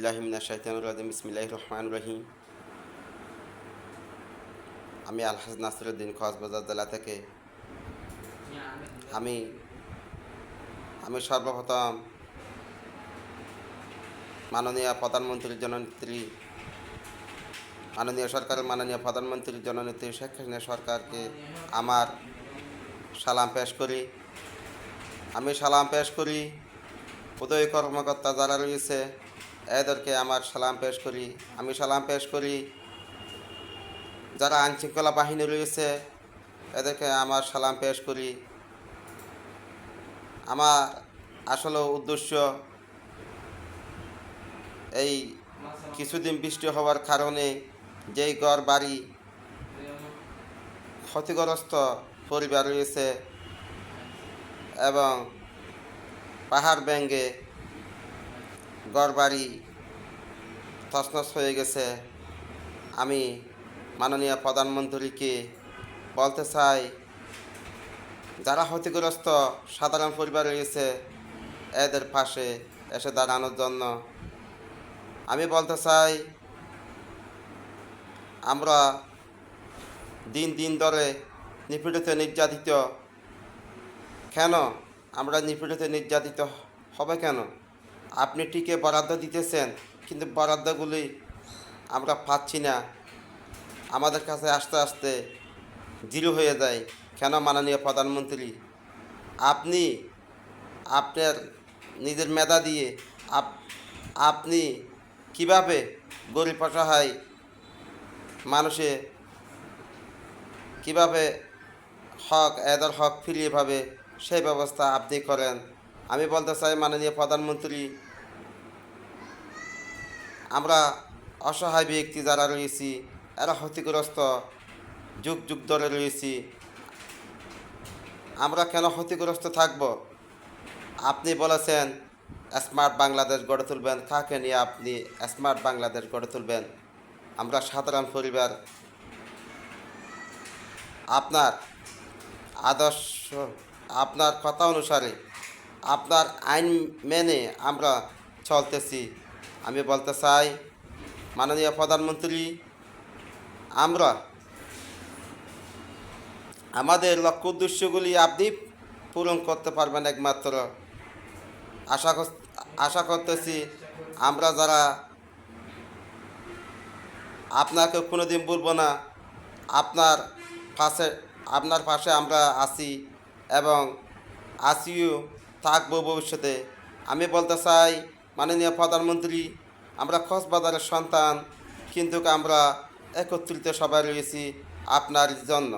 আউজুবিল্লাহিমিনা শাহিতানুর রাজিম ইসমিল্লাহ রহমান রহিম। আমি আলহাজ নাসিরুদ্দিন কক্সবাজার জেলা থেকে। আমি আমি সর্বপ্রথম মাননীয় প্রধানমন্ত্রীর জননেত্রী, মাননীয় সরকারের মাননীয় প্রধানমন্ত্রীর জননেত্রী শেখ হাসিনা সরকারকে আমার সালাম পেশ করি। আমি সালাম পেশ করি। উদয় কর্মকর্তা যারা রয়েছে এদেরকে আমার সালাম পেশ করি। আমি সালাম পেশ করি। যারা আইনশৃঙ্খলা বাহিনী রয়েছে, এদেরকে আমার সালাম পেশ করি। আমার আসলে উদ্দেশ্য এই কিছুদিন বৃষ্টি হওয়ার কারণে যেই ঘর বাড়ি ক্ষতিগ্রস্ত পরিবার রয়েছে এবং পাহাড় ব্যাঙ্গে ঘর বাড়ি তছনছ হয়ে গেছে। আমি মাননীয় প্রধানমন্ত্রীকে বলতে চাই, যারা ক্ষতিগ্রস্ত সাধারণ পরিবার রয়েছে এদের পাশে এসে দাঁড়ানোর জন্য আমি বলতে চাই, আমরা দিন দিন ধরে নিপীড়িত, নির্যাতিত, কেন? আমরা নিপীড়িত, নির্যাতিত হবে কেন? আপনি টিকে বরাদ্দ দিতেছেন, কিন্তু বরাদ্দগুলি আমরা পাচ্ছি না। আমাদের কাছে আস্তে আস্তে জিরো হয়ে যায়। কেন মাননীয় প্রধানমন্ত্রী? আপনি, আপনার নিজের মেধা দিয়ে আপ, আপনি কীভাবে গরিব অসহায় মানুষে কীভাবে হক, এদের হক ফিরিয়ে পাবে, সেই ব্যবস্থা আপনি করেন। আমি বলতে চাই, মাননীয় প্রধানমন্ত্রী, আমরা অসহায় ব্যক্তি যারা রয়েছি, এরা ক্ষতিগ্রস্ত যুগ যুগ ধরে রয়েছি। আমরা কেন ক্ষতিগ্রস্ত থাকব? আপনি বলেছেন, স্মার্ট বাংলাদেশ গড়ে তুলবেন। কাকে নিয়ে আপনি স্মার্ট বাংলাদেশ গড়ে তুলবেন? আমরা সাধারণ পরিবার, আপনার আদর্শ, আপনার কথা অনুসারে আপনার আইন মেনে আমরা চলতেছি। আমি বলতে চাই, মাননীয় প্রধানমন্ত্রী, আমরা আমাদের লক্ষ্য উদ্দেশ্যগুলি আপনি পূরণ করতে পারবেন একমাত্র। আশা আশা করতেছি আমরা যারা আপনাকে কোনোদিন বলব না, আপনার পাশে আপনার পাশে আমরা আছি এবং আসিও থাকব ভবিষ্যতে। আমি বলতে চাই, মাননীয় প্রধানমন্ত্রী, আমরা কক্সবাজারের সন্তান, কিন্তু আমরা একত্রিত সবাই রয়েছি আপনার জন্য।